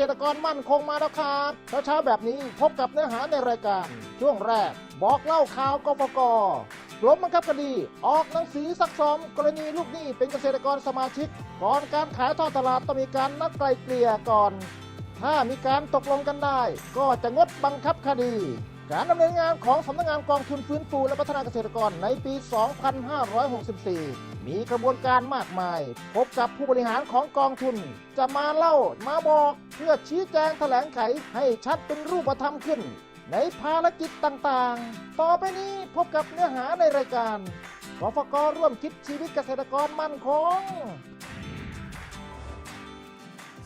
ษตรกรมั่นคงมาแล้วครับเช้าๆแบบนี้พบกับเนื้อหาในรายการ ช่วงแรก บอกเล่าข่าวกฟกกรมบังคับคดีออกหนังสือซักซ้อมกรณีลูกหนี้เป็นเกษตรกรสมาชิก ก่อนการขายทอดตลาดต้องมีการนัดไกลเกลี่ยก่อน ถ้ามีการตกลงกันได้ ก็จะงดบังคับคดี การดำเนินงานของสำนักงานกองทุนฟื้นฟูและพัฒนาเกษตรกรในปี 2564 มีกระบวนการมากมาย พบกับผู้บริหารของกองทุน จะมาเล่ามาบอกเพื่อชี้แจงแถลงไขให้ชัดเป็นรูปธรรมขึ้น ในภารกิจต่างๆ ต่อไปนี้พบกับเนื้อหาในรายการกฟกร่วมคิดชีวิตเกษตรกรมั่นคง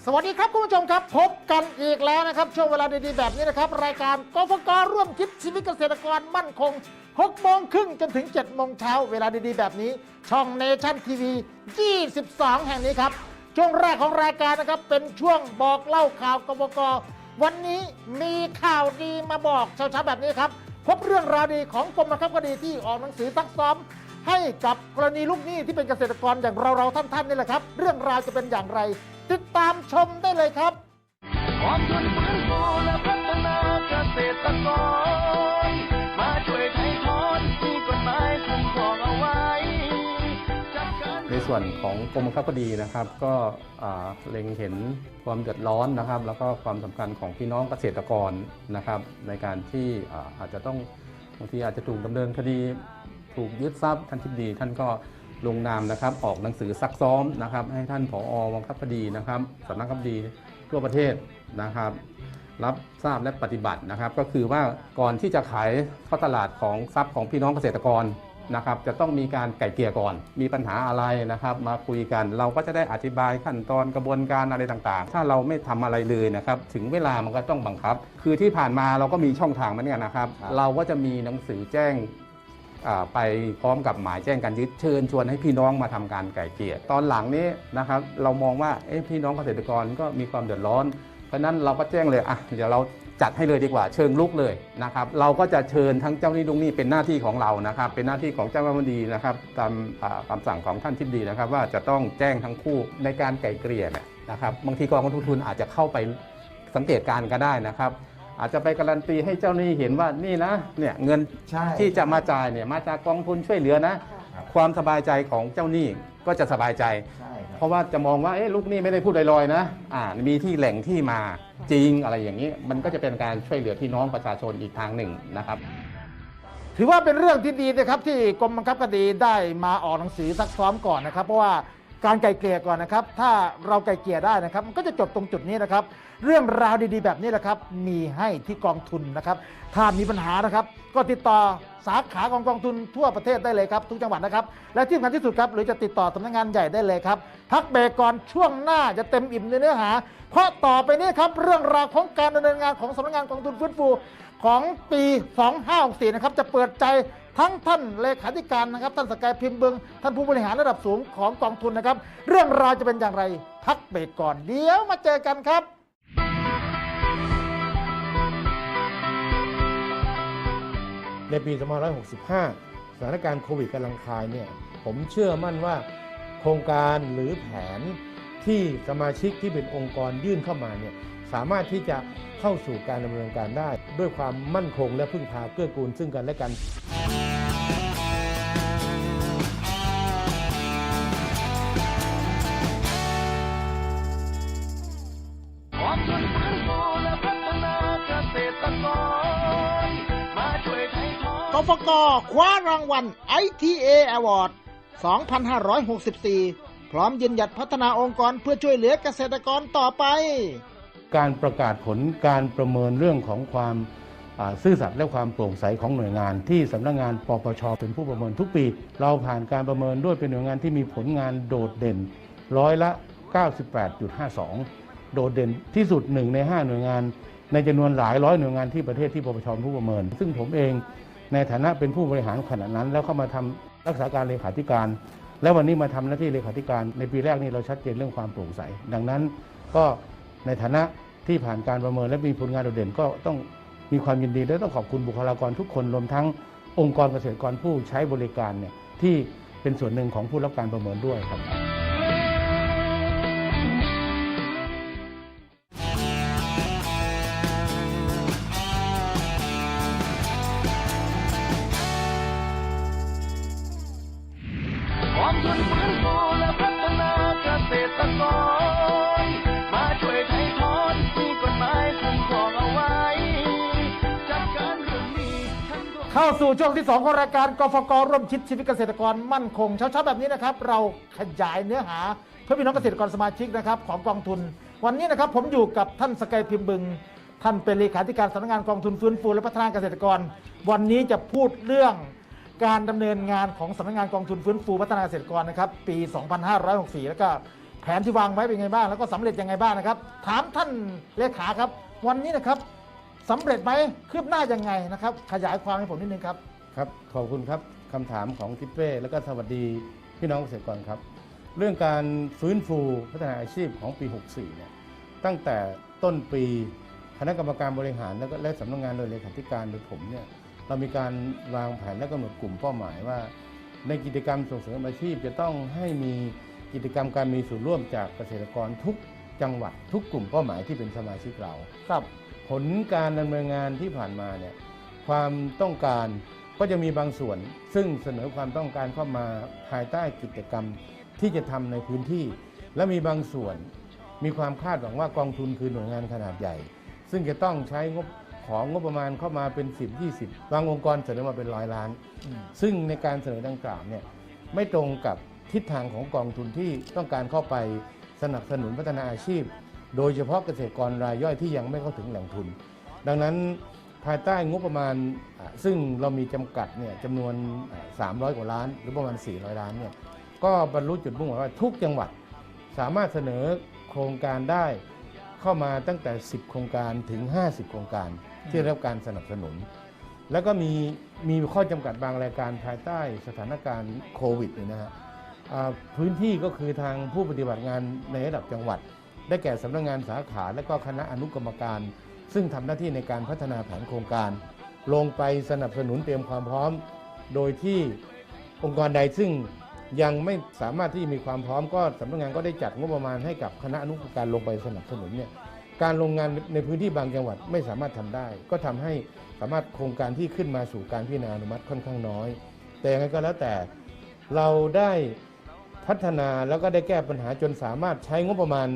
สวัสดีครับคุณผู้ชมครับ พบกันอีกแล้วนะครับ ช่วงเวลาดีๆแบบนี้นะครับ รายการกฟกร่วมคิดชีวิตเกษตรกรมั่นคง6โมงครึ่งจนถึง7โมงเช้าเวลาดีๆแบบนี้ ช่องเนชั่นทีวี22 แห่งนี้ครับ ช่วงแรกของรายการนะครับ เป็นช่วงบอกเล่าข่าวกฟกวันนี้มีข่าวดีมาบอกเช้าๆแบบนี้ครับ พบเรื่องราวดีของกรมบังคับคดีที่ออกหนังสือซักซ้อมให้กับกรณีลูกหนี้ที่เป็นเกษตรกรอย่างเราๆท่านๆนี่แหละครับ เรื่องราวจะเป็นอย่างไร ติดตามชมได้เลยครับกองทุนฟื้นฟูและพัฒนาเกษตรกร มาช่วยไถ่ถอนมีกฎหมายคุ้มครองเอาไว้จัดการ ในส่วนของกรมบังคับคดีนะครับ ก็อ่าเล็งเห็นความเดือดร้อนนะครับ แล้วก็ความสำคัญของพี่น้องเกษตรกรนะครับ ในการที่อ่าอาจจะต้องบางทีอาจจะถูกดำเนินคดี ถูกยึดทรัพย์ท่านทิบดีท่านก็ ลงนามนะครับ ออกหนังสือซักซ้อมนะครับ ให้ท่านผอบังคับคดีนะครับสำนักงานคดีทั่วประเทศนะครับ รับทราบและปฏิบัตินะครับ ก็คือว่าก่อนที่จะขายเข้าตลาดของทรัพย์ของพี่น้องเกษตรกรนะครับ จะต้องมีการไก่เกลี่ยก่อน มีปัญหาอะไรนะครับ มาคุยกันเราก็จะได้อธิบายขั้นตอนกระบวนการอะไรต่างๆ ถ้าเราไม่ทำอะไรเลยนะครับ ถึงเวลามันก็ต้องบังคับ คือที่ผ่านมาเราก็มีช่องทางเหมือนกันนะครับครับ เราก็จะมีหนังสือแจ้งอ่า ไปพร้อมกับหมายแจ้งการยึดเชิญชวนให้พี่น้องมาทำการไก่เกลี่ยตอนหลังนี้นะครับเรามองว่าเอ๊ะพี่น้องเกษตรกรก็มีความเดือดร้อน เพราะนั้นเราก็แจ้งเลยอะเดี๋ยวเราจัดให้เลยดีกว่าเชิงลุกเลยนะครับเราก็จะเชิญทั้งเจ้าหนี้ลุงหนี้เป็นหน้าที่ของเรานะครับ เป็นหน้าที่ของเจ้าหน้าที่นะครับตามอ่าคำสั่งของท่านทิบดีนะครับ ว่าจะต้องแจ้งทั้งคู่ในการไก่เกลี่ยนะครับบางทีกองทุนอาจจะเข้าไปสังเกตการณ์ก็ได้นะครับ อาจจะไปการันตีให้เจ้าหนี้เห็นว่านี่นะเนี่ยเงินใช่ที่จะมาจ่ายเนี่ยมาจากกองทุนช่วยเหลือนะความสบายใจของเจ้าหนี้ก็จะสบายใจ ใช่ครับเพราะว่าจะมองว่าเอ๊ะลูกหนี้ไม่ได้พูดลอยๆนะอ่ามีที่แหล่งที่มาจริงอะไรอย่างนี้ มันก็จะเป็นการช่วยเหลือพี่น้องประชาชนอีกทางหนึ่งนะครับ ถือว่าเป็นเรื่องที่ดีนะครับที่กรมบังคับคดีได้มาออกหนังสือซักซ้อมก่อนนะครับ เพราะว่า การไกลเกลี่ยก่อนนะครับ ถ้าเราไกลเกลี่ยได้นะครับ มันก็จะจบตรงจุดนี้นะครับ เรื่องราวดีๆ แบบนี้แหละครับ มีให้ที่กองทุนนะครับ ถ้ามีปัญหานะครับ ก็ติดต่อสาขาของกองทุนทั่วประเทศได้เลยครับ ทุกจังหวัดนะครับ และที่สำคัญที่สุดครับ หรือจะติดต่อสำนักงานใหญ่ได้เลยครับ พักเบรกก่อนช่วงหน้าจะเต็มอิ่มในเนื้อหา เพราะต่อไปนี้ครับเรื่องราวของการดำเนินงานของสำนักงานกองทุนฟื้นฟูของปี 2564 นะครับ จะเปิดใจ ทั้งท่านเลขาธิการนะครับ ท่านสกายพิมพ์เบิงท่านผู้บริหารระดับสูงของกองทุนนะครับ เรื่องราวจะเป็นอย่างไรพักเบรกก่อน เดี๋ยวมาเจอกันครับในปี 2565 สถานการณ์โควิดกำลังคลายเนี่ย ผมเชื่อมั่นว่า โครงการหรือแผนที่สมาชิกที่เป็นองค์กรยื่นเข้ามาเนี่ย สามารถที่จะเข้าสู่การดำเนินการได้ ด้วยความมั่นคงและพึ่งพาเกื้อกูลซึ่งกันและกัน ถ่ถอนกคว้ารางวัล ITA Award 2564 พร้อมยืนหยัดพัฒนาองค์กรเพื่อช่วยเหลือเกษตรกรต่อไป การประกาศผลการประเมินเรื่องของความซื่อสัตย์และความโปร่งใสของหน่วยงาน ที่สำนักงานปปชเป็นผู้ประเมินทุกปี เราผ่านการประเมินด้วยเป็นหน่วยงานที่มีผลงานโดดเด่นร้อยละ 98.52 โดดเด่นที่สุดหนึ่งใน 5 หน่วยงาน ในจำนวนหลายร้อยหน่วยงานที่ประเทศที่ปปชผู้ประเมิน ซึ่งผมเอง ในฐานะเป็นผู้บริหารขณะนั้น แล้วเข้ามาทำรักษาการเลขาธิการ แล้ววันนี้มาทำหน้าที่เลขาธิการในปีแรกนี่เราชัดเจนเรื่องความโปร่งใส ดังนั้นก็ในฐานะที่ผ่านการประเมินและมีผลงานโดดเด่นก็ต้องมีความยินดีและต้องขอบคุณบุคลากรทุกคนรวมทั้งองค์กรเกษตรกรผู้ใช้บริการเนี่ยที่เป็นส่วนหนึ่งของผู้รับการประเมินด้วยครับ สู่ช่วงที่ 2 ของรายการกฟกร่วมคิดชีวิตเกษตรกรมั่นคงเช้าๆแบบนี้นะครับ เราขยายเนื้อหาเพื่อพี่น้องเกษตรกรสมาชิกนะครับของกองทุน วันนี้นะครับผมอยู่กับท่านสกายพิมพ์บึง ท่านเป็นเลขาธิการสำนักงานกองทุนฟื้นฟูและพัฒนาเกษตรกร วันนี้จะพูดเรื่องการดำเนินงานของสำนักงานกองทุนฟื้นฟูพัฒนาเกษตรกรนะครับปี 2564 แล้วก็แผนที่วางไว้เป็นไงบ้างแล้วก็สำเร็จยังไงบ้างนะครับ ถามท่านเลขาครับ วันนี้นะครับ สำเร็จไหมคืบหน้ายังไงนะครับ ขยายความให้ผมนิดนึงครับ ครับ ขอบคุณครับคำถามของทิปเป้แล้วก็สวัสดีพี่น้องเกษตรกรครับ เรื่องการฟื้นฟูพัฒนาอาชีพของปี 64 เนี่ยตั้งแต่ต้นปีคณะกรรมการบริหารแล้วก็และสำนักงานโดยเลขาธิการโดยผมเนี่ยเรามีการวางแผนและกำหนดกลุ่มเป้าหมายว่า ในกิจกรรมส่งเสริมอาชีพจะต้องให้มีกิจกรรมการมีส่วนร่วมจากเกษตรกรทุก จังหวัดทุกกลุ่มเป้าหมายที่เป็นสมาชิกเราครับผลการดำเนินงานที่ผ่านมาเนี่ยความต้องการก็จะมีบางส่วน ซึ่งเสนอความต้องการเข้ามาภายใต้กิจกรรมที่จะทำในพื้นที่ และมีบางส่วน มีความคาดหวังว่ากองทุนคือหน่วยงานขนาดใหญ่ ซึ่งจะต้องใช้งบของงบประมาณเข้ามาเป็น 10 20 บางองค์กรเสนอมาเป็นร้อยล้านอืมซึ่งในการเสนอดังกล่าวเนี่ยไม่ตรงกับทิศทางของกองทุนที่ต้องการเข้าไป สนับสนุนพัฒนาอาชีพ โดยเฉพาะเกษตรกรรายย่อยที่ยังไม่เข้าถึงแหล่งทุน ดังนั้นภายใต้งบประมาณซึ่งเรามีจำกัดเนี่ยจำนวน 300 กว่าล้าน หรือประมาณ 400 ล้านเนี่ยก็บรรลุจุดมุ่งหมายว่าทุกจังหวัดสามารถเสนอโครงการได้เข้ามาตั้งแต่ 10 โครงการถึง 50 โครงการที่ได้รับการสนับสนุน แล้วก็มีมีข้อจำกัดบางรายการภายใต้สถานการณ์โควิดเนี่ยนะฮะอ่า พื้นที่ก็คือทางผู้ปฏิบัติงานในระดับจังหวัด ได้แก่สำนักงานสาขาและก็คณะอนุกรรมการ ซึ่งทำหน้าที่ในการพัฒนาแผนโครงการ ลงไปสนับสนุนเตรียมความพร้อม โดยที่องค์กรใดซึ่งยังไม่สามารถที่มีความพร้อมก็สำนักงานก็ได้จัดงบประมาณให้กับคณะอนุกรรมการลงไปสนับสนุนเนี่ยการลงงานในพื้นที่บางจังหวัดไม่สามารถทำได้ ก็ทำให้สามารถโครงการที่ขึ้นมาสู่การพิจารณาอนุมัติค่อนข้างน้อย แต่ยังไงก็แล้วแต่เราได้ พัฒนาแล้วก็ได้แก้ปัญหาจนสามารถใช้งบประมาณ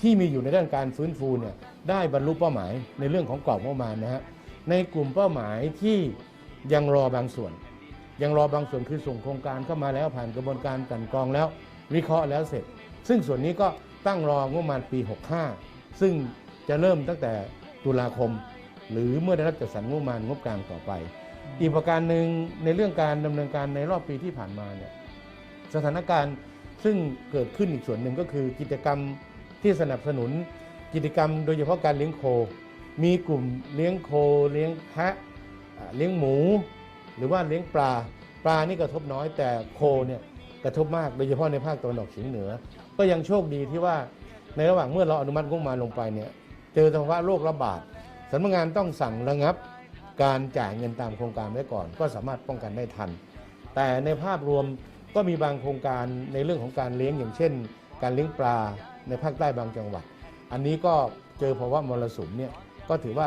ที่มีอยู่ในด้านการฟื้นฟูเนี่ยได้บรรลุเป้าหมายในเรื่องของกรอบงบประมาณนะฮะในกลุ่มเป้าหมายที่ยังรอบางส่วน ยังรอบางส่วนคือส่งโครงการเข้ามาแล้วผ่านกระบวนการกันกรองแล้ว วิเคราะห์แล้วเสร็จ ซึ่งส่วนนี้ก็ตั้งรองบประมาณปี 65 ซึ่งจะเริ่มตั้งแต่ตุลาคม หรือเมื่อได้รับจัดสรรงบประมาณงบกลางต่อไป อีกประการหนึ่งในเรื่องการดำเนินการในรอบปีที่ผ่านมาเนี่ยสถานการณ์ ซึ่งเกิดขึ้นอีกส่วนหนึ่งก็คือกิจกรรมที่สนับสนุนกิจกรรมโดยเฉพาะการเลี้ยงโค มีกลุ่มเลี้ยงโคเลี้ยงแพะเลี้ยงหมู หรือว่าเลี้ยงปลาปลานี่กระทบน้อยแต่โคเนี่ยกระทบมากโดยเฉพาะในภาคตะวันออกเฉียงเหนือ ก็ยังโชคดีที่ว่าในระหว่างเมื่อเราอนุมัติงบมาลงไปเนี่ยเจอสภาวะโรคระบาดสำนักงานต้องสั่งระงับ การจ่ายเงินตามโครงการไว้ก่อน ก็สามารถป้องกันได้ทัน แต่ในภาพรวม ก็มีบางโครงการในเรื่องของการเลี้ยงอย่างเช่น การเลี้ยงปลาในภาคใต้บางจังหวัด อันนี้ก็เจอภาวะมรสุมเนี่ยก็ถือว่า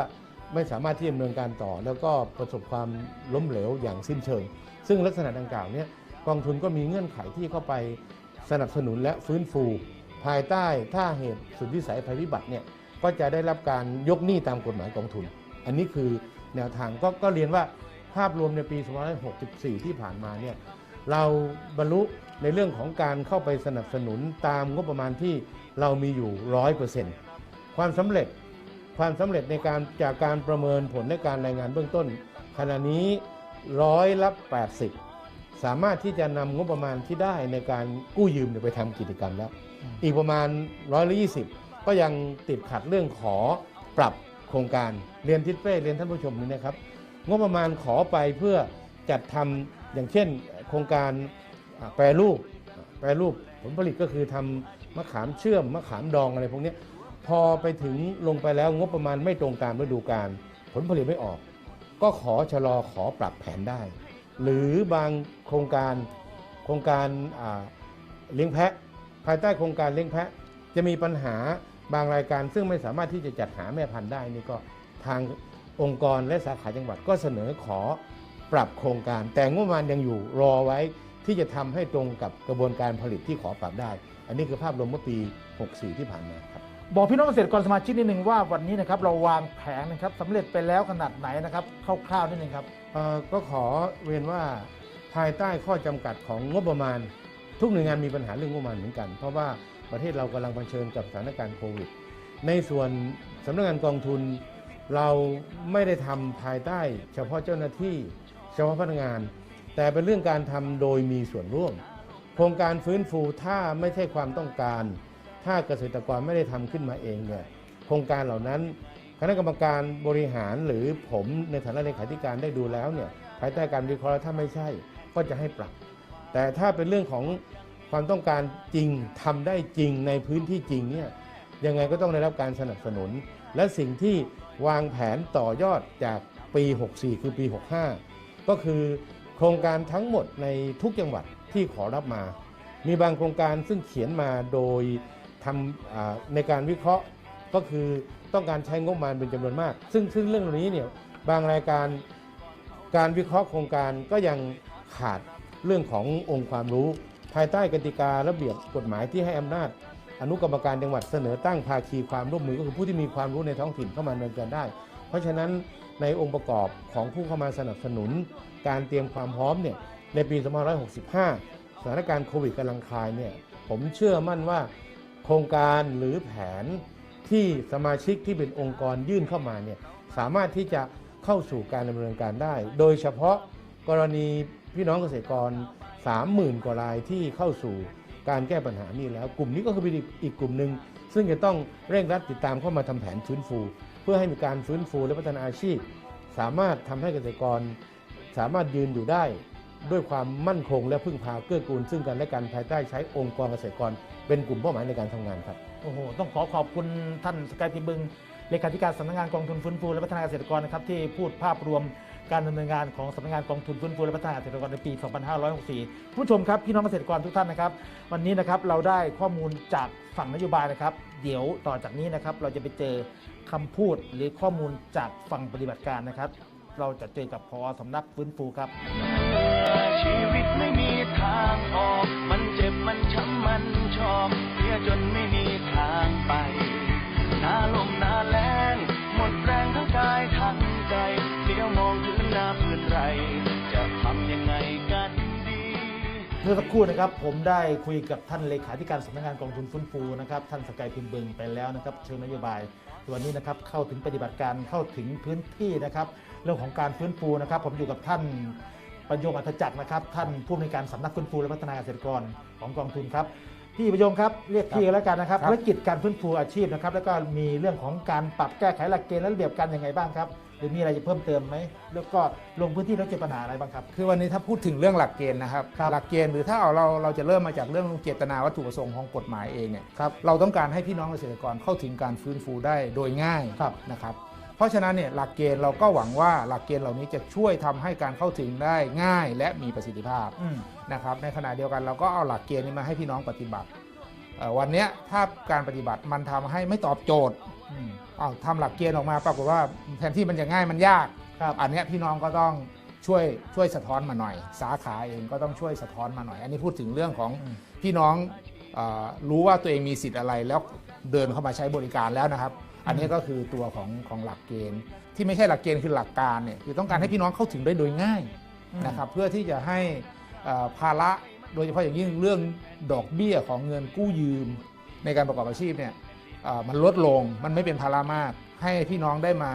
ไม่สามารถที่จะดำเนินการต่อ แล้วก็ประสบความล้มเหลวอย่างสิ้นเชิง ซึ่งลักษณะดังกล่าวเนี่ยกองทุนก็มีเงื่อนไขที่เข้าไปสนับสนุนและฟื้นฟู ภายใต้ถ้าเหตุสุดวิสัยภัยพิบัติเนี่ยก็จะได้รับการยกหนี้ตามกฎหมายกองทุน อันนี้คือแนวทางก็ก็เรียนว่าภาพรวมในปี 2564 ที่ผ่านมาเนี่ย เราบรรลุในเรื่องของการเข้าไปสนับสนุนตามงบประมาณที่เรามีอยู่100%ความสำเร็จความสำเร็จในการจากการประเมินผลในการรายงานเบื้องต้น ขณะนี้ร้อยละ80 สามารถที่จะนำงบประมาณที่ได้ในการกู้ยืมไปทำกิจกรรมแล้ว อีกประมาณร้อยละยี่สิบก็ยังติดขัดเรื่องขอปรับโโครงการเรียนทิศเป้เรียนท่านผู้ชมนี่นะครับ งบประมาณขอไปเพื่อจัดทำอย่างเช่น โครงการแปรรูปแปรรูปผลผลิตก็คือทำมะขามเชื่อมมะขามดองอะไรพวกนี้พอไปถึงลงไปแล้วงบประมาณไม่ตรงตามฤดูกาลผลผลิตไม่ออก ก็ขอชะลอขอปรับแผนได้ หรือบางโครงการโครงการเลี้ยงแพะ ภายใต้โครงการเลี้ยงแพะ จะมีปัญหาบางรายการซึ่งไม่สามารถที่จะจัดหาแม่พันธุ์ได้นี่ก็ทางองค์กรและสาขาจังหวัดก็เสนอขอ ปรับโครงการ แต่งบประมาณยังอยู่รอไว้ที่จะทำให้ตรงกับกระบวนการผลิตที่ขอปรับได้ อันนี้คือภาพรวมเมื่อปี 64 ที่ผ่านมาครับบอกพี่น้องเกษตรกรสมาชิกนิดหนึ่งว่าวันนี้นะครับเราวางแผนนะครับสำเร็จไปแล้วขนาดไหนนะครับคร่าวๆนิดหนึ่งครับเอ่อก็ขอเรียนว่าภายใต้ข้อจำกัดของงบประมาณ ทุกหน่วยงานมีปัญหาเรื่องงบประมาณเหมือนกัน เพราะว่าประเทศเรากำลังเผชิญกับสถานการณ์โควิด ในส่วนสำนักงานกองทุน เราไม่ได้ทำภายใต้ เฉพาะเจ้าหน้าที่ เฉพาะพนักงาน แต่เป็นเรื่องการทำโดยมีส่วนร่วม โครงการฟื้นฟูถ้าไม่ใช่ความต้องการ ถ้าเกษตรกรไม่ได้ทำขึ้นมาเองเนี่ยโครงการเหล่านั้นคณะกรรมการบริหารหรือผมในฐานะเลขาธิการได้ดูแล้วเนี่ยภายใต้การวิเคราะห์ถ้าไม่ใช่ ก็จะให้ปรับ แต่ถ้าเป็นเรื่องของความต้องการจริงทำได้จริงในพื้นที่จริงเนี่ยยังไงก็ต้องได้รับการสนับสนุน และสิ่งที่วางแผนต่อยอดจากปี 64 คือปี 65 ก็คือโครงการทั้งหมดในทุกจังหวัดที่ขอรับมา มีบางโครงการซึ่งเขียนมาโดยทำในการวิเคราะห์ก็คือต้องการใช้งบประมาณเป็นจำนวนมาก ซึ่งซึ่งเรื่องนี้เนี่ยบางรายการการวิเคราะห์โครงการก็ยังขาดเรื่องขององค์ความรู้ ภายใต้กติการะเบียบกฎหมายที่ให้อำนาจ อนุกรรมการจังหวัดเสนอตั้งภาคีความร่วมมือก็คือผู้ที่มีความรู้ในท้องถิ่นเข้ามาดำเนินการได้ เพราะฉะนั้น ในองค์ประกอบของผู้เข้ามาสนับสนุน การเตรียมความพร้อมเนี่ยในปี 2565 สถานการณ์โควิดกำลังคลายเนี่ยผมเชื่อมั่นว่าโครงการหรือแผนที่สมาชิกที่เป็นองค์กรยื่นเข้ามาเนี่ยสามารถที่จะเข้าสู่การดำเนินการได้ โดยเฉพาะกรณีพี่น้องเกษตรกร 30,000 กว่ารายที่เข้าสู่การแก้ปัญหานี้แล้ว กลุ่มนี้ก็คือเป็นอีกกลุ่มหนึ่งซึ่งจะต้องเร่งรัดติดตามเข้ามาทำแผนฟื้นฟู เพื่อให้มีการฟื้นฟูและพัฒนาอาชีพ สามารถทำให้เกษตรกร สามารถยืนอยู่ได้ด้วยความมั่นคงและพึ่งพาเกื้อกูลซึ่งกันและกันภายใต้ใช้องค์กรเกษตรกร เป็นกลุ่มเป้าหมายในการทำงานครับโอ้โหต้องขอขอบคุณท่านสกายพิบึงเลขาธิการสำนักงานกองทุนฟื้นฟูและพัฒนาเกษตรกรนะครับที่พูดภาพรวม การดำเนินงานของสำนักงานกองทุนฟื้นฟูและพัฒนาเกษตรกรในปี 2564 ผู้ชมครับพี่น้องเกษตรกรทุกท่านนะครับ วันนี้นะครับเราได้ข้อมูลจากฝั่งนโยบายนะครับ เดี๋ยวต่อจากนี้นะครับเราจะไปเจอคำพูดหรือข้อมูลจากฝั่งปฏิบัติการนะครับ เราจะเจอกับพอสำนักฟื้นฟูครับ ชีวิตไม่มีทางออก เมื่อสักครู่นะครับผมได้คุยกับท่านเลขาธิการสำนักงานกองทุนฟื้นฟูนะครับท่านสกายพิมพ์เบิงไปแล้วนะครับเชิงนโยบายวันนี้นะครับเข้าถึงปฏิบัติการเข้าถึงพื้นที่นะครับเรื่องของการฟื้นฟูนะครับ ผมอยู่กับท่านประโยงอัธจักรนะครับท่านผู้อำนวยการสำนักฟื้นฟูและพัฒนาเกษตรกรของกองทุนครับพี่ประโยงครับเรียกพี่กันแล้วกันนะครับครับภารกิจการฟื้นฟูอาชีพนะครับแล้วก็มีเรื่องของการปรับแก้ไขหลักเกณฑ์และระเบียบการยังไงบ้างครับห รือมีอะไรจะเพิ่มเติมไหมแล้วก็ลงพื้นที่แล้วเจอปัญหาอะไรบ้างครับ คือวันนี้ถ้าพูดถึงเรื่องหลักเกณฑ์นะครับครับหลักเกณฑ์หรือถ้าเอาเราเราจะเริ่มมาจากเรื่องเจตนาวัตถุประสงค์ของกฎหมายเองเนี่ยครับเราต้องการให้พี่น้องเกษตรกรเข้าถึงการฟื้นฟูได้โดยง่ายครับนะครับเพราะฉะนั้นเนี่ยหลักเกณฑ์เราก็หวังว่าหลักเกณฑ์เหล่านี้จะช่วยทำให้การเข้าถึงได้ง่ายและมีประสิทธิภาพอืมนะครับในขณะเดียวกันเราก็เอาหลักเกณฑ์นี้มาให้พี่น้องปฏิบัติเอ่อวันเนี้ยถ้าการปฏิบัติมันทำให้ไม่ตอบโจทย์ อืมอ้าวทำหลักเกณฑ์ออกมาปรากฏว่าแทนที่มันจะง่ายมันยากครับอันเนี้ยพี่น้องก็ต้องช่วยช่วยสะท้อนมาหน่อย สาขาเองก็ต้องช่วยสะท้อนมาหน่อย อันนี้พูดถึงเรื่องของอืมพี่น้องเออรู้ว่าตัวเองมีสิทธิ์อะไรแล้วเดินเข้ามาใช้บริการแล้วนะครับ อันนี้ก็คือตัวของของหลักเกณฑ์ ที่ไม่ใช่หลักเกณฑ์คือหลักการเนี่ยคือต้องการให้พี่น้องเข้าถึงได้โดยง่ายนะครับเพื่อที่จะให้เอ่อภาระโดยเฉพาะอย่างยิ่งเรื่องดอกเบี้ยของเงินกู้ยืมในการประกอบอาชีพเนี่ยเอ่อ มันลดลงมันไม่เป็นภาระมาก ให้พี่น้องได้มา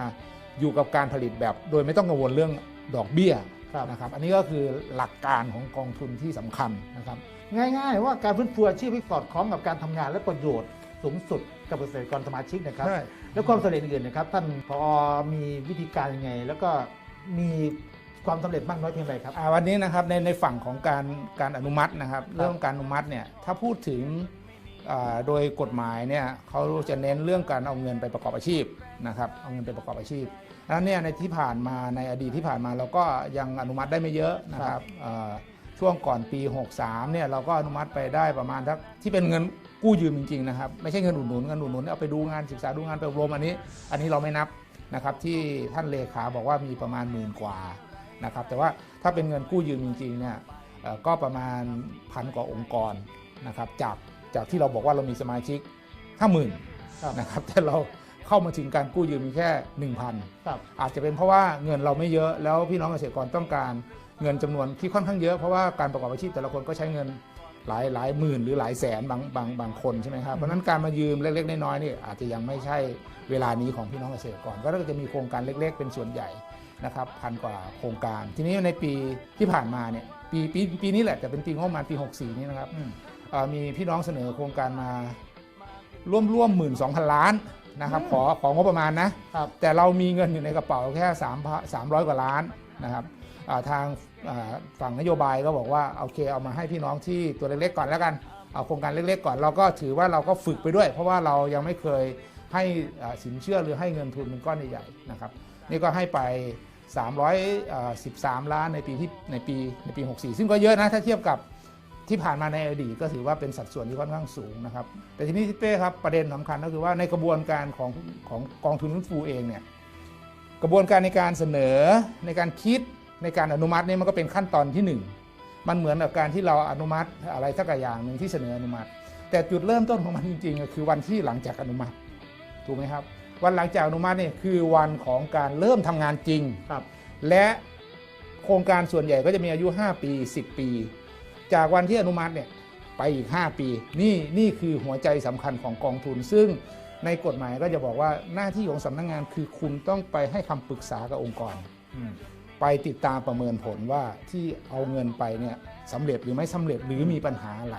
อยู่กับการผลิตแบบ โดยไม่ต้องกังวลเรื่องดอกเบี้ยครับนะครับอันนี้ก็คือหลักการของกองทุนที่สำคัญนะครับง่าย ๆ ว่าการฟื้นฟูอาชีพที่สอดคล้องกับการทำงานและประโยชน์สูงสุดกับเกษตรกรสมาชิกนะครับใช่แล้วความสำเร็จอื่นๆนะครับ ท่านพอมีวิธีการยังไง แล้วก็มีความสำเร็จมากน้อยเพียงไรครับอ่าวันนี้นะครับในในฝั่งของการการอนุมัตินะครับ เรื่องการอนุมัติเนี่ยถ้าพูดถึงอ่า โดยกฎหมายเนี่ยเขาจะเน้นเรื่องการเอาเงินไปประกอบอาชีพนะครับเอาเงินไปประกอบอาชีพดังนั้นเนี่ยในที่ผ่านมาในอดีตที่ผ่านมาเราก็ยังอนุมัติได้ไม่เยอะนะครับช่วงก่อนปี 63เนี่ยเราก็อนุมัติไปได้ประมาณทักที่เป็นเงินกู้ยืมจริงๆนะครับไม่ใช่เงินอุดหนุนเงินอุดหนุนเอาไปดูงานศึกษาดูงานไปอบรมอันนี้ อันนี้เราไม่นับนะครับที่ท่านเลขาบอกว่ามีประมาณหมื่นกว่านะครับแต่ว่าถ้าเป็นเงินกู้ยืมจริงๆเนี่ยก็ประมาณพันกว่าองค์กรนะครับจาก จากที่เราบอกว่าเรามีสมาชิก 50,000ครับนะครับแต่เราเข้ามาถึงการกู้ยืมมีแค่ 1,000ครับอาจจะเป็นเพราะว่าเงินเราไม่เยอะแล้วพี่น้องเกษตรกรต้องการเงินจำนวนที่ค่อนข้างเยอะเพราะว่าการประกอบอาชีพแต่ละคนก็ใช้เงินหลายหลายหมื่นหรือหลายแสนบางบางบางคนใช่ไหมครับเพราะฉะนั้นการมายืมเล็ก ๆ น้อยๆนี่อาจจะยังไม่ใช่เวลานี้ของพี่น้องเกษตรกรก็จะมีโครงการเล็ก ๆ เป็นส่วนใหญ่นะครับพันกว่าโครงการ ทีนี้ในปีที่ผ่านมาเนี่ยปีปีปีนี้แหละแต่เป็นปีงบประมาณปี 64 นี้นะครับอื มเอ่อมีพี่น้องเสนอโครงการมาร่วมร่วมหมื่นสองพันล้านนะครับขอของบประมาณนะครับแต่เรามีเงินอยู่ในกระเป๋าแค่3 300 กว่าล้านนะครับอ่าทางอ่าฝั่งนโยบายก็บอกว่าโอเคเอามาให้พี่น้องที่ตัวเล็กๆก่อนแล้วกันเอาโครงการเล็กๆก่อนเราก็ถือว่าเราก็ฝึกไปด้วย เพราะว่าเรายังไม่เคยให้อ่าสินเชื่อหรือให้เงินทุนเป็นก้อนใหญ่ๆนะครับนี่ก็ให้ไป 313 ล้านในปีที่ในปีในปี 64 ซึ่งก็เยอะนะถ้าเทียบกับ ที่ผ่านมาในอดีตก็ถือว่าเป็นสัดส่วนที่ค่อนข้างสูงนะครับ แต่ทีนี้ที่เป้ครับประเด็นสำคัญก็คือว่าในกระบวนการของของกองทุนฟื้นฟูเองเนี่ยกระบวนการในการเสนอในการคิดในการอนุมัติเนี่ยมันก็เป็นขั้นตอนที่หนึ่งมันเหมือนกับการที่เราอนุมัติอะไรสักอย่างหนึ่งที่เสนออนุมัติ แต่จุดเริ่มต้นของมันจริงๆก็คือวันที่หลังจากอนุมัติถูกไหมครับ วันหลังจากอนุมัติเนี่ยคือวันของการเริ่มทำงานจริงครับ และโครงการส่วนใหญ่ก็จะมีอายุ 5 ปี 10 ปี จากวันที่อนุมัติเนี่ยไปอีก 5 ปี นี่นี่คือหัวใจสำคัญของกองทุน ซึ่งในกฎหมายก็จะบอกว่าหน้าที่ของสำนักงงานคือคุณต้องไปให้คำปรึกษากับองค์กรอืมไปติดตามประเมินผลว่าที่เอาเงินไปเนี่ยสำเร็จหรือไม่สำเร็จหรือมีปัญหาอะไร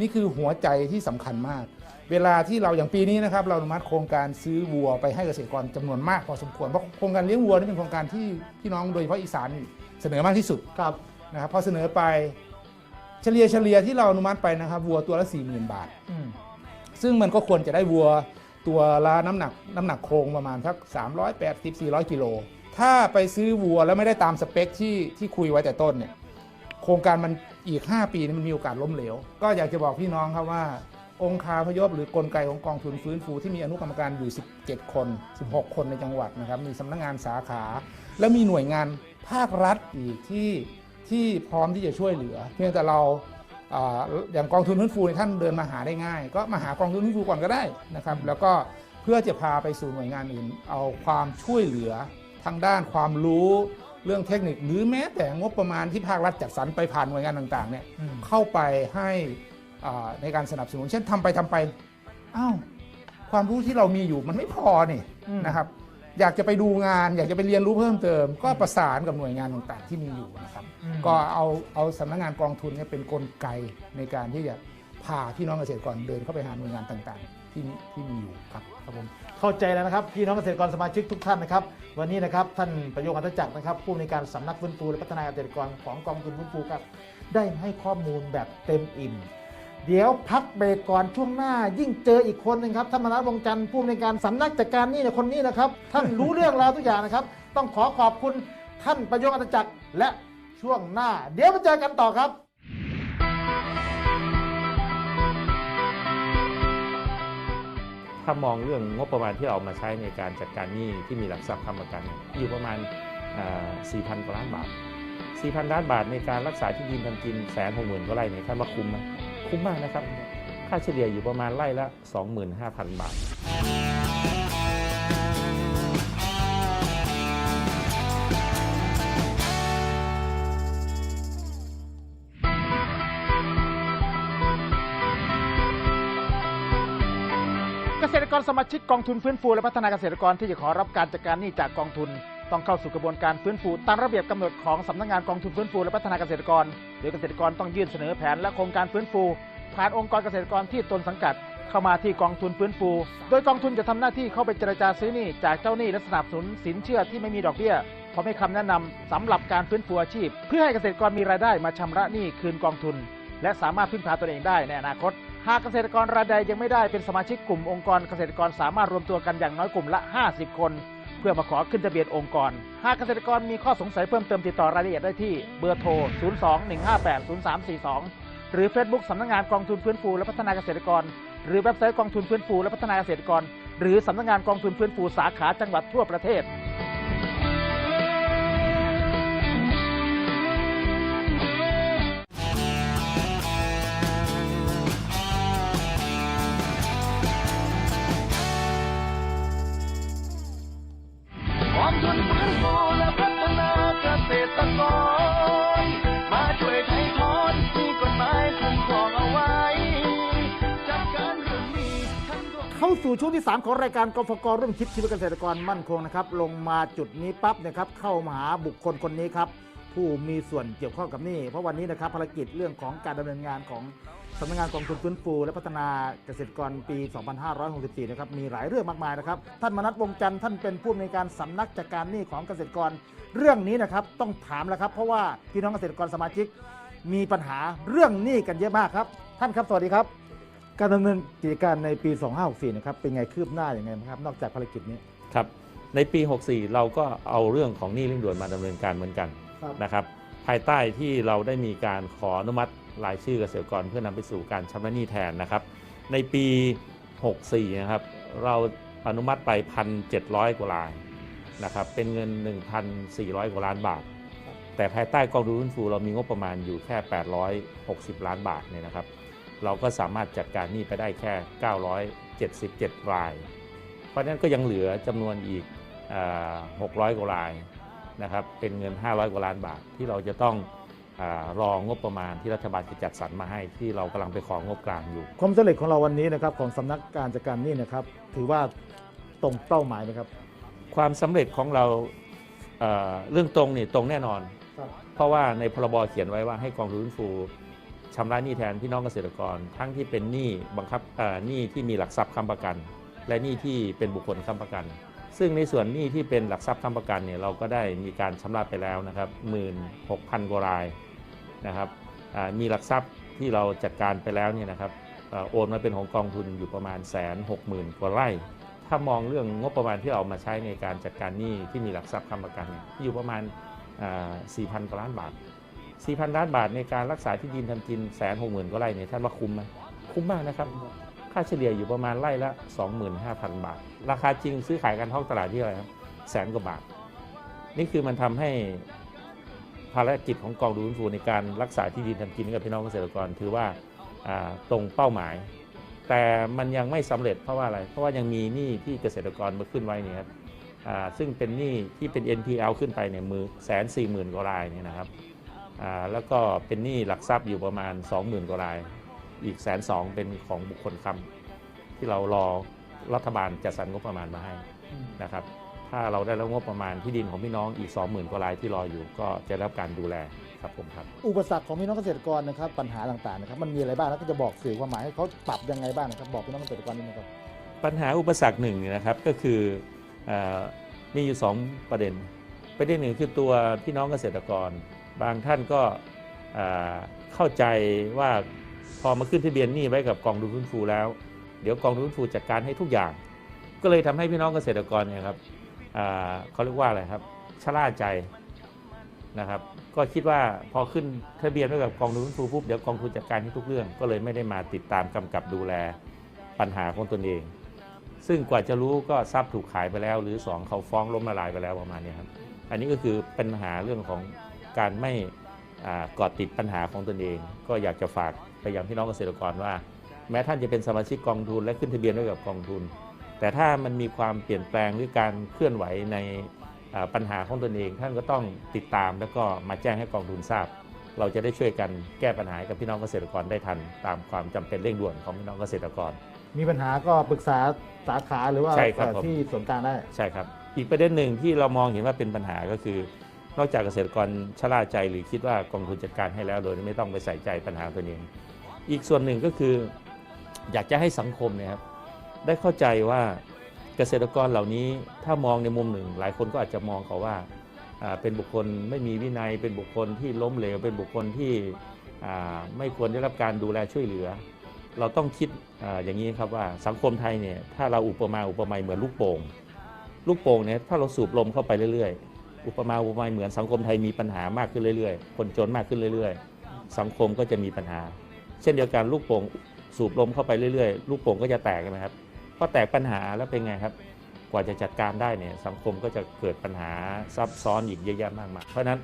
นี่คือหัวใจที่สำคัญมาก เวลาที่เราอย่างปีนี้นะครับเราอนุมัติโครงการซื้อวัวไปให้เกษตรกรจำนวนมากพอสมควรเพราะโครงการเลี้ยงวัวนี่เป็นโครงการที่พี่น้องโดยเฉพาะอีสานนี่เสนอมากที่สุดครับนะครับพอเสนอไป เฉลี่ยเฉลี่ยที่เราอนุมัติไปนะครับวัวตัวละ40,000 บาท อืมซึ่งมันก็ควรจะได้วัวตัวละน้ำหนักน้ำหนักโครงประมาณสัก380 400กิโลถ้าไปซื้อวัวแล้วไม่ได้ตามสเปคที่ที่คุยไว้แต่ต้นเนี่ยโครงการมันอีก 5 ปีนี่มันมีโอกาสล้มเหลว ก็อยากจะบอกพี่น้องครับว่า องค์คาพยพหรือกลไกของกองทุนฟื้นฟูที่มีอนุกรรมการอยู่ 17 คน 16 คนในจังหวัดนะครับมีสำนักงานสาขา แล้วมีหน่วยงานภาครัฐอีกที่ ที่พร้อมที่จะช่วยเหลือ เพียงแต่เราอ่าอย่างกองทุนฟื้นฟูเนี่ยท่านเดินมาหาได้ง่าย ก็มาหากองทุนฟื้นฟูก่อนก็ได้นะครับ แล้วก็เพื่อจะพาไปสู่หน่วยงานอื่น เอาความช่วยเหลือทางด้านความรู้เรื่องเทคนิคหรือแม้แต่งบประมาณที่ภาครัฐจัดสรรไปผ่านหน่วยงานต่างๆเนี่ยอืมเข้าไปให้อ่าในการสนับสนุน เช่นทำไปทำไปอ้าวความรู้ที่เรามีอยู่มันไม่พอนี่อืมนะครับ อยากจะไปดูงาน อยากจะไปเรียนรู้เพิ่มเติม ก็ประสานกับหน่วยงานต่างๆที่มีอยู่นะครับอืมก็เอาเอาสำนักงานกองทุนเนี่ยเป็นกลไกในการที่จะพาพี่น้องเกษตรกรเดินเข้าไปหาหน่วยงานต่างๆ ที่มีที่มีอยู่ครับครับผมเข้าใจแล้วนะครับพี่น้องเกษตรกรสมาชิกทุกท่านนะครับ วันนี้นะครับท่านประโยคอัตจักรนะครับ ผู้ในวยการสำนักฟื้นฟูและพัฒนาเกษตรกรของกองทุนฟื้นฟูครับได้ให้ข้อมูลแบบเต็มอิ่ม เดี๋ยวพักเบรกก่อนช่วงหน้า ยิ่งเจออีกคนหนึ่งครับท่านมนัสวงจันทร์ผู้ในวยการสำนักจัดการหนี่เนี่ยคนนี้นะครับ ท่านรู้เรื่องราวทุกอย่างนะครับ ต้องขอขอบคุณท่านประโยคอัตจักรและช่วงหน้า เดี๋ยวมาเจอกันต่อครับ ถ้ามองเรื่องงบประมาณที่เรามาใช้ในการจัดการหนี้ที่มีหลักทรัพย์ค้ำประกันเนี่ยอยู่ประมาณอ่า4,000 กว่าล้านบาท 4,000 ล้านบาทในการรักษาที่ดินทำกินแสนหกหมื่นกว่าไร่เนี่ยคาดว่าคุ้มไหมคุ้มมากนะครับ ค่าเฉลี่ยอยู่ประมาณไร่ละ 25,000 บาทเกษตรกรสมาชิกกองทุนฟื้นฟูและพัฒนาเกษตรกรที่จะขอรับการจัดการหนี้จากกองทุน ต้องเข้าสู่กระบวนการฟื้นฟูตามระเบียบกำหนดของสำนักงานกองทุนฟื้นฟูและพัฒนาเกษตรกร โดยเกษตรกรต้องยื่นเสนอแผนและโครงการฟื้นฟูผ่านองค์กรเกษตรกรที่ตนสังกัด เข้ามาที่กองทุนฟื้นฟู โดยกองทุนจะทำหน้าที่เข้าไปเจรจาซื้อหนี้จากเจ้าหนี้และสนับสนุนสินเชื่อที่ไม่มีดอกเบี้ยพร้อมให้คำแนะนำสำหรับการฟื้นฟูอาชีพ เพื่อให้เกษตรกรมีรายได้มาชำระหนี้คืนกองทุน และสามารถพึ่งพาตนเองได้ในอนาคต หากเกษตรกรรายใดยังไม่ได้เป็นสมาชิกกลุ่มองค์กรเกษตรกรสามารถรวมตัวกันอย่างน้อยกลุ่มละ 50 คน พื่อมาขอขึ้นทะเบียนองค์กร หากเกษตรกรมีข้อสงสัยเพิ่มเติมติดต่อรายละเอียดได้ที่เบอร์โทร 02-158-0342 หรือ Facebook สำนักงานกองทุนฟื้นฟูและพัฒนาเกษตรกร หรือเว็บไซต์กองทุนฟื้นฟูและพัฒนาเกษตรกร หรือสำนักงานกองทุนฟื้นฟูสาขาจังหวัดทั่วประเทศ สู่ช่วงที่ 3 ของรายการกฟกร่วมคิดชีวิตเกษตรกรมั่นคงนะครับลงมาจุดนี้ปั๊บนะครับเข้ามาหาบุคคลคนนี้ครับผู้มีส่วนเกี่ยวข้องกับนี่เพราะวันนี้นะครับภารกิจเรื่องของการดำเนินงานของสำนักงานกองทุนฟื้นฟู และพัฒนาเกษตรกรปี 2564 นะครับมีหลายเรื่องมากมายนะครับ ท่านมนัสวงจันทร์ท่านเป็นผู้อำนวยการสำนักจัดการหนี้ของเกษตรกรเรื่องนี้นะครับต้องถามแล้วครับ เพราะว่าพี่น้องเกษตรกรสมาชิก มีปัญหาเรื่องหนี้กันเยอะมากครับ ท่านครับสวัสดีครับ การดำเนินกิจการในปี 2564 นะครับ เป็นไงคืบหน้าอย่างไงบ้างครับ นอกจากภารกิจนี้ ครับ ในปี 64 เราก็เอาเรื่องของหนี้เร่งด่วนมาดำเนินการเหมือนกันครับนะครับ ภายใต้ที่เราได้มีการขออนุมัติรายชื่อเกษตรกรเพื่อนำไปสู่การชำระหนี้แทนนะครับ ในปี 64 นะครับ เราอนุมัติไป 1,700 กว่ารายนะครับ เป็นเงิน 1,400 กว่าล้านบาท แต่ภายใต้กองทุนฟื้นฟูเรามีงบประมาณอยู่แค่ 860 ล้านบาทเนี่ยนะครับ เราก็สามารถจัดการหนี้ไปได้แค่ 977 ราย เพราะฉะนั้นก็ยังเหลือจำนวนอีกอ่า600 กว่ารายนะครับเป็นเงิน 500 กว่าล้านบาทที่เราจะต้องอารองบประมาณที่รัฐบาลจะจัดสรรมาให้ที่เรากำลังไปของงบกลางอยู่ ความสำเร็จของเราวันนี้นะครับของสำนักการจัดการหนี้นะครับ ถือว่าตรงเป้าหมายไหมครับ ความสำเร็จของเราเอ่อเรื่องตรงนี่ตรงแน่นอนครับเพราะว่าในพรบเขียนไว้ว่าให้กองทุนฟื้นฟู ชำระหนี้แทนพี่น้องเกษตรกร ทั้งที่เป็นหนี้บังคับหนี้ที่มีหลักทรัพย์ค้ำประกัน และหนี้ที่เป็นบุคคลค้ำประกัน ซึ่งในส่วนหนี้ที่เป็นหลักทรัพย์ค้ำประกันเนี่ยเราก็ได้มีการชำระไปแล้วนะครับ16,000กพันกว่ารายนะครับมีหลักทรัพย์ที่เราจัดการไปแล้วเนี่ยนะครับโอนมาเป็นของกองทุนอยู่ประมาณแสนหกหมื่นกว่าไร่ถ้ามองเรื่องงบประมาณที่เอามาใช้ในการจัดการหนี้ที่มีหลักทรัพย์ค้ำประกันอยู่ประมาณอ่า4,000กว่าล้านบาท 4,000 ล้านบาทในการรักษาที่ดินทำกินแสนหกหมื่นกว่าไร่เนี่ยท่านว่าคุ้มไหมคุ้มมากนะครับ ค่าเฉลี่ยอยู่ประมาณไร่ละ 25,000 บาท ราคาจริงซื้อขายกันท้องตลาดที่อะไรครับแสนกว่าบาท นี่คือมันทำให้ภารกิจของกองทุนฟื้นฟูในการรักษาที่ดินทำกินให้กับพี่น้องเกษตรกรถือว่าอ่าตรงเป้าหมาย แต่มันยังไม่สำเร็จเพราะว่าอะไร เพราะว่ายังมีหนี้ที่เกษตรกรมาขึ้นไว้เนี่ยครับอ่าซึ่งเป็นหนี้ที่เป็น NPL ขึ้นไปเนี่ยมือแสนสี่หมื่นกว่ารายเนี่ยนะครับอ่า แล้วก็เป็นหนี้หลักทรัพย์อยู่ประมาณ 20,000 กว่าราย อีกแสนสองเป็นของบุคคลค้ำที่เรารอรัฐบาลจัดสรรงบประมาณมาให้นะครับ ถ้าเราได้รับงบประมาณที่ดินของพี่น้องอีก 20,000 กว่ารายที่รออยู่ ก็จะได้รับการดูแลครับผมครับ อุปสรรคของพี่น้องเกษตรกรนะครับปัญหาต่างๆนะครับมันมีอะไรบ้างแล้วก็จะบอกสื่อความหมายให้เขาปรับยังไงบ้างนะครับบอกพี่น้องเกษตรกรนิดนึงครับปัญหาอุปสรรคหนึ่งเนี่ยนะครับก็คือเออมีอยู่ 2 ประเด็น ประเด็นหนึ่งคือตัวพี่น้องเกษตรกร บางท่านก็เข้าใจว่าพอมาขึ้นทะเบียนหนี้ไว้กับกองทุนฟื้นฟูแล้ว เดี๋ยวกองทุนฟื้นฟูจัดการให้ทุกอย่าง ก็เลยทำให้พี่น้องเกษตรกรเนี่ยครับเขาเรียกว่าอะไรครับชะล่าใจนะครับ ก็คิดว่าพอขึ้นทะเบียนไว้กับกองทุนฟื้นฟูปุ๊บเดี๋ยวกองทุนจัดการให้ทุกเรื่อง ก็เลยไม่ได้มาติดตามกำกับดูแลปัญหาของตนเอง ซึ่งกว่าจะรู้ก็ทรัพย์ถูกขายไปแล้ว หรือ 2 เขาฟ้องล้มละลายไปแล้วประมาณนี้ครับอันนี้ก็คือปัญหาเรื่องของ การไม่กาะติดปัญหาของตนเอง ก็อยากจะฝากไปยังพี่น้องเกษตรกรว่า แม้ท่านจะเป็นสมาชิกกองทุนและขึ้นทะเบียนไว้กับกองทุน แต่ถ้ามันมีความเปลี่ยนแปลงหรือการเคลื่อนไหวในปัญหาของตนเอง ท่านก็ต้องติดตามแล้วก็มาแจ้งให้กองทุนทราบ เราจะได้ช่วยกันแก้ปัญหาให้กับพี่น้องเกษตรกรได้ทัน ตามความจำเป็นเร่งด่วนของพี่น้องเกษตรกร มีปัญหาก็ปรึกษาสาขาหรือว่าที่ส่วนกลางได้ใช่ครับ อีกประเด็นหนึ่งที่เรามองเห็นว่าเป็นปัญหาก็คือ นอกจากเกษตรกรชะล่าใจหรือคิดว่ากองทุนจัดการให้แล้วโดยไม่ต้องไปใส่ใจปัญหาตัวเอง อีกส่วนหนึ่งก็คืออยากจะให้สังคมเนี่ยครับได้เข้าใจว่าเกษตรกรเหล่านี้ถ้ามองในมุมหนึ่ง หลายคนก็อาจจะมองเขาว่าเป็นบุคคลไม่มีวินัย เป็นบุคคลที่ล้มเหลว เป็นบุคคลที่ไม่ควรได้รับการดูแลช่วยเหลือ เราต้องคิดออย่างนี้ครับว่าสังคมไทยเนี่ยถ้าเราอุปมาอุปไมยเหมือนลูกโป่งลูกโป่งเนี่ยถ้าเราสูบลมเข้าไปเรื่อย อุปมาอุปไมยเหมือนสังคมไทยมีปัญหามากขึ้นเรื่อยๆ คนจนมากขึ้นเรื่อยๆ สังคมก็จะมีปัญหา เช่นเดียวกันลูกโป่งสูบลมเข้าไปเรื่อยๆ ลูกโป่งก็จะแตกใช่ไหมครับพอแตกปัญหาแล้วเป็นไงครับ กว่าจะจัดการได้เนี่ยสังคมก็จะเกิดปัญหาซับซ้อนอีกเยอะแยะมากมายเพราะนั้น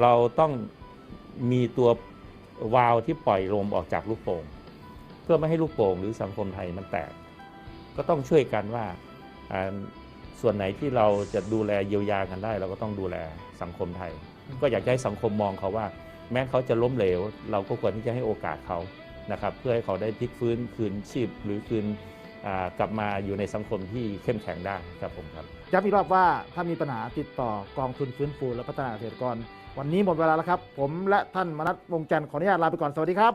เราต้องมีตัววาล์วที่ปล่อยลมออกจากลูกโป่งเพื่อไม่ให้ลูกโป่งหรือสังคมไทยมันแตก ก็ต้องช่วยกันว่า ส่วนไหนที่เราจะดูแลเยียวยากันได้ เราก็ต้องดูแลสังคมไทย ก็อยากจะให้สังคมมองเขาว่า แม้เขาจะล้มเหลว เราก็ควรที่จะให้โอกาสเขานะครับ เพื่อให้เขาได้พลิกฟื้นคืนชีพหรือคืนอ่ากลับมาอยู่ในสังคมที่เข้มแข็งได้ครับผมครับย้ำอีกรอบว่าถ้ามีปัญหาติดต่อกองทุนฟื้นฟูและพัฒนาเกษตรกร วันนี้หมดเวลาแล้วครับ ผมและท่านมนัทวงศ์จันทร์ขออนุญาตลาไปก่อนสวัสดีครับ